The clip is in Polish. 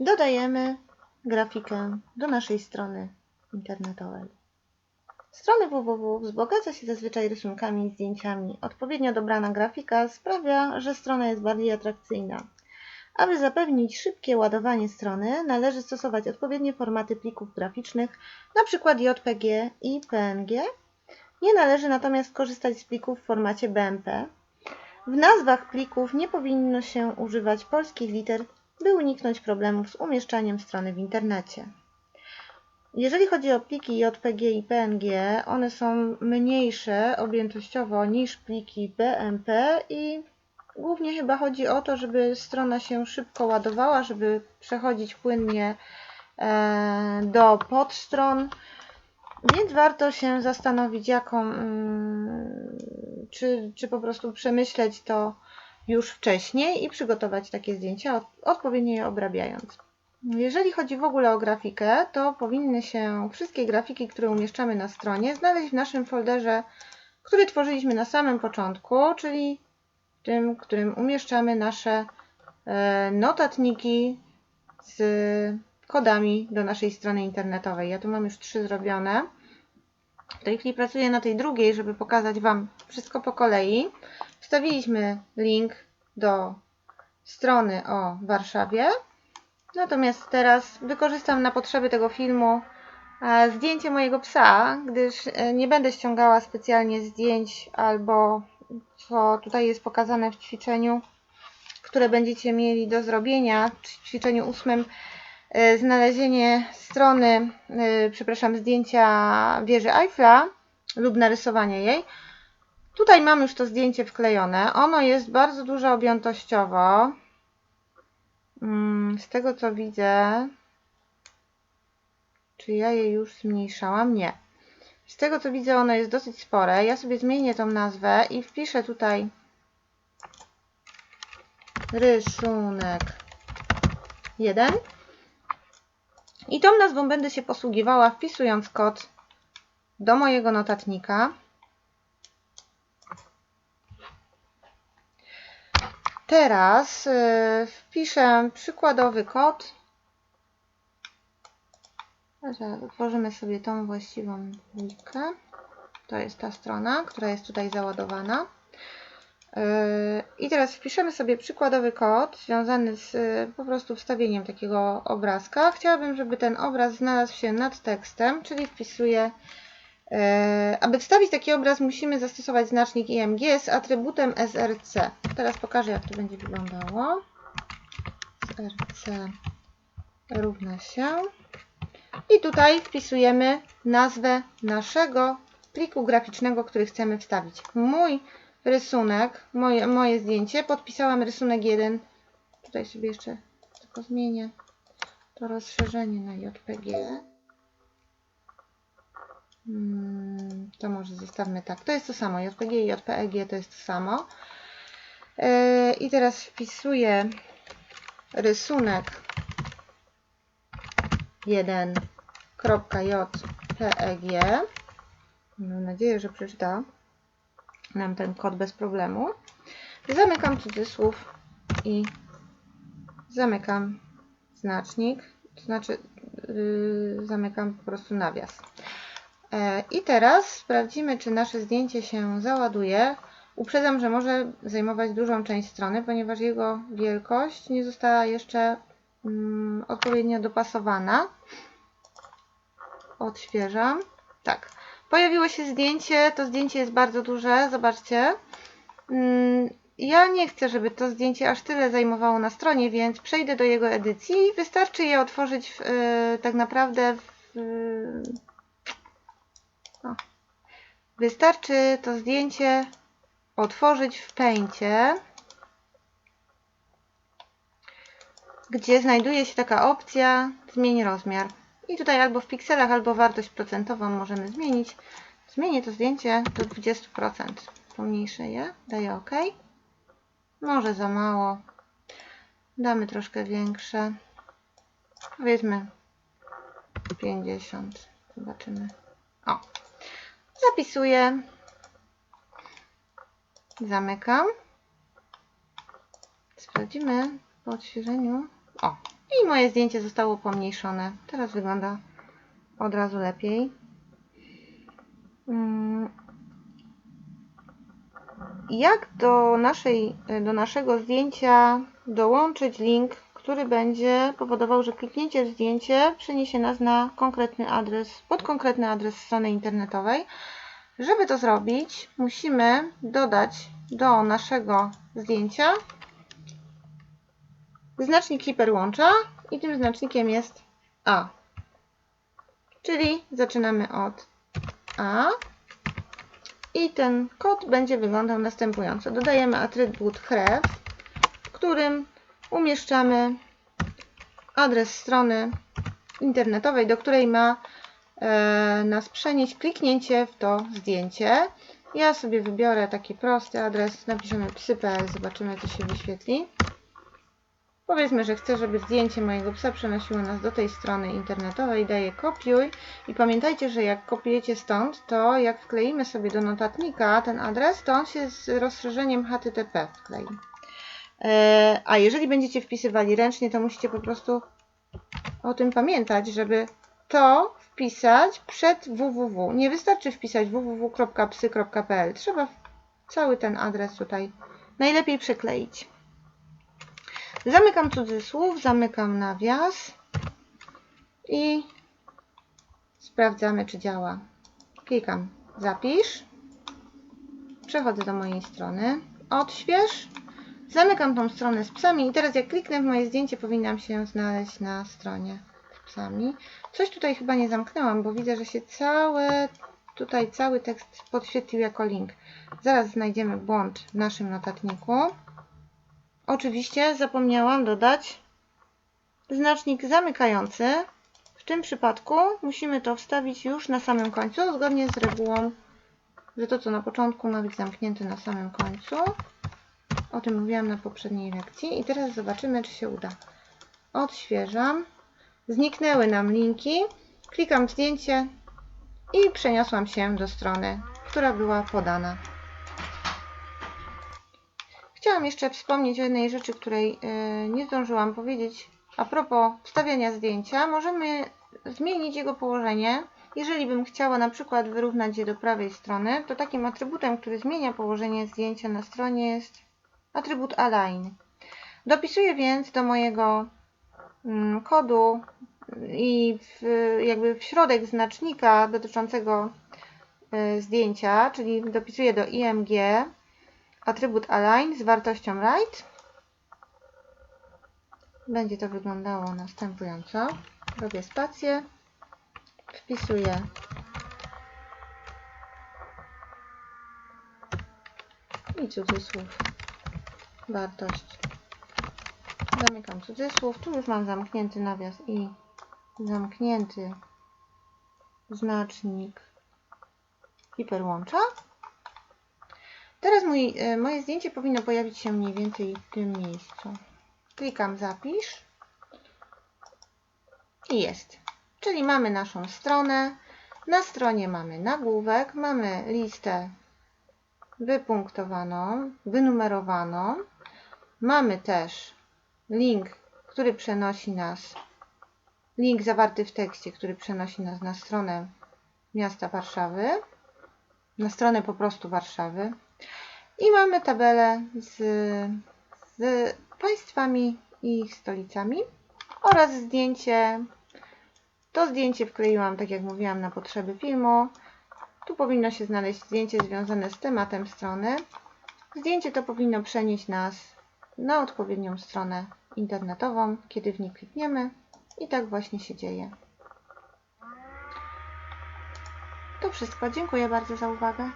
dodajemy grafikę do naszej strony internetowej. Strony www wzbogaca się zazwyczaj rysunkami i zdjęciami. Odpowiednio dobrana grafika sprawia, że strona jest bardziej atrakcyjna. Aby zapewnić szybkie ładowanie strony, należy stosować odpowiednie formaty plików graficznych, np. JPG i PNG. Nie należy natomiast korzystać z plików w formacie BMP. W nazwach plików nie powinno się używać polskich liter, by uniknąć problemów z umieszczaniem strony w internecie. Jeżeli chodzi o pliki JPG i PNG, one są mniejsze objętościowo niż pliki BMP i głównie chyba chodzi o to, żeby strona się szybko ładowała, żeby przechodzić płynnie e, do podstron. Więc warto się zastanowić, jaką, mm, czy, czy po prostu przemyśleć to już wcześniej i przygotować takie zdjęcia, odpowiednio je obrabiając. Jeżeli chodzi w ogóle o grafikę, to powinny się wszystkie grafiki, które umieszczamy na stronie, znaleźć w naszym folderze, który tworzyliśmy na samym początku, czyli tym, w którym umieszczamy nasze e, notatniki z kodami do naszej strony internetowej. Ja tu mam już trzy zrobione. W tej chwili pracuję na tej drugiej, żeby pokazać Wam wszystko po kolei. Wstawiliśmy link do strony o Warszawie. Natomiast teraz wykorzystam na potrzeby tego filmu e, zdjęcie mojego psa, gdyż e, nie będę ściągała specjalnie zdjęć albo co tutaj jest pokazane w ćwiczeniu, które będziecie mieli do zrobienia, w ćwiczeniu ósmym e, znalezienie strony, przepraszam, zdjęcia wieży Eiffla lub narysowanie jej. Tutaj mam już to zdjęcie wklejone. Ono jest bardzo duże objętościowo. Mm, z tego co widzę, czy ja je już zmniejszałam? Nie. Z tego co widzę, ono jest dosyć spore. Ja sobie zmienię tą nazwę i wpiszę tutaj rysunek 1. I tą nazwą będę się posługiwała wpisując kod do mojego notatnika. Teraz y, wpiszę przykładowy kod. Otworzymy sobie tą właściwą dwójkę. To jest ta strona, która jest tutaj załadowana. Y, I teraz wpiszemy sobie przykładowy kod związany z y, po prostu wstawieniem takiego obrazka. Chciałabym, żeby ten obraz znalazł się nad tekstem, czyli wpisuję aby wstawić taki obraz musimy zastosować znacznik IMG z atrybutem src. Teraz pokażę jak to będzie wyglądało. src równa się i tutaj wpisujemy nazwę naszego pliku graficznego, który chcemy wstawić. Mój rysunek, moje, moje zdjęcie, podpisałam rysunek 1. Tutaj sobie jeszcze tylko zmienię to rozszerzenie na JPG. Hmm, to może zostawmy tak. To jest to samo. JPG i JPEG to jest to samo. E, I teraz wpisuję rysunek 1.jpeg. Mam nadzieję, że przeczyta nam ten kod bez problemu. Zamykam cudzysłów i zamykam znacznik, to znaczy yy, zamykam po prostu nawias. E, I teraz sprawdzimy, czy nasze zdjęcie się załaduje. Uprzedzam, że może zajmować dużą część strony, ponieważ jego wielkość nie została jeszcze mm, odpowiednio dopasowana. Odświeżam. Tak. Pojawiło się zdjęcie. To zdjęcie jest bardzo duże. Zobaczcie. Mm, ja nie chcę, żeby to zdjęcie aż tyle zajmowało na stronie, więc przejdę do jego edycji. Wystarczy je otworzyć w, yy, tak naprawdę w, o. Wystarczy to zdjęcie otworzyć w pęcie, gdzie znajduje się taka opcja zmień rozmiar. I tutaj albo w pikselach, albo wartość procentową możemy zmienić. Zmienię to zdjęcie do 20%. Pomniejszę je, daję OK. Może za mało. Damy troszkę większe. Powiedzmy 50. Zobaczymy. O, Zapisuję. Zamykam. Sprawdzimy po odświeżeniu. O, I moje zdjęcie zostało pomniejszone. Teraz wygląda od razu lepiej. Mm. Jak do, naszej, do naszego zdjęcia dołączyć link, który będzie powodował, że kliknięcie w zdjęcie przeniesie nas na konkretny adres, pod konkretny adres strony internetowej. Żeby to zrobić, musimy dodać do naszego zdjęcia znacznik hiperłącza i tym znacznikiem jest A. Czyli zaczynamy od A i ten kod będzie wyglądał następująco. Dodajemy atrybut href, w którym umieszczamy adres strony internetowej, do której ma e, nas przenieść kliknięcie w to zdjęcie. Ja sobie wybiorę taki prosty adres, napiszemy psy.pl, zobaczymy co się wyświetli. Powiedzmy, że chcę, żeby zdjęcie mojego psa przenosiło nas do tej strony internetowej. Daję kopiuj i pamiętajcie, że jak kopiujecie stąd, to jak wkleimy sobie do notatnika ten adres, to on się z rozszerzeniem HTTP wklei. E, a jeżeli będziecie wpisywali ręcznie, to musicie po prostu o tym pamiętać, żeby to wpisać przed www. Nie wystarczy wpisać www.psy.pl. Trzeba cały ten adres tutaj najlepiej przykleić. Zamykam cudzysłów, zamykam nawias i sprawdzamy, czy działa. Klikam zapisz, przechodzę do mojej strony, odśwież, zamykam tą stronę z psami i teraz jak kliknę w moje zdjęcie, powinnam się znaleźć na stronie z psami. Coś tutaj chyba nie zamknęłam, bo widzę, że się całe, tutaj cały tekst podświetlił jako link. Zaraz znajdziemy błąd w naszym notatniku. Oczywiście zapomniałam dodać znacznik zamykający. W tym przypadku musimy to wstawić już na samym końcu, zgodnie z regułą, że to co na początku ma być zamknięte na samym końcu. O tym mówiłam na poprzedniej lekcji i teraz zobaczymy, czy się uda. Odświeżam. Zniknęły nam linki. Klikam zdjęcie i przeniosłam się do strony, która była podana. Chciałam jeszcze wspomnieć o jednej rzeczy, której e, nie zdążyłam powiedzieć. A propos wstawiania zdjęcia, możemy zmienić jego położenie. Jeżeli bym chciała na przykład wyrównać je do prawej strony, to takim atrybutem, który zmienia położenie zdjęcia na stronie jest atrybut align. Dopisuję więc do mojego mm, kodu i w, jakby w środek znacznika dotyczącego e, zdjęcia, czyli dopisuję do img atrybut align z wartością right. Będzie to wyglądało następująco. Robię spację, wpisuję i cudzysłów wartość. Zamykam cudzysłów. Tu już mam zamknięty nawias i zamknięty znacznik hiperłącza. Teraz mój, e, moje zdjęcie powinno pojawić się mniej więcej w tym miejscu. Klikam zapisz i jest. Czyli mamy naszą stronę. Na stronie mamy nagłówek, mamy listę wypunktowaną, wynumerowaną. Mamy też link, który przenosi nas, link zawarty w tekście, który przenosi nas na stronę miasta Warszawy, na stronę po prostu Warszawy. I mamy tabelę z, z państwami i ich stolicami oraz zdjęcie. To zdjęcie wkleiłam, tak jak mówiłam, na potrzeby filmu. Tu powinno się znaleźć zdjęcie związane z tematem strony. Zdjęcie to powinno przenieść nas na odpowiednią stronę internetową, kiedy w nie klikniemy. I tak właśnie się dzieje. To wszystko. Dziękuję bardzo za uwagę.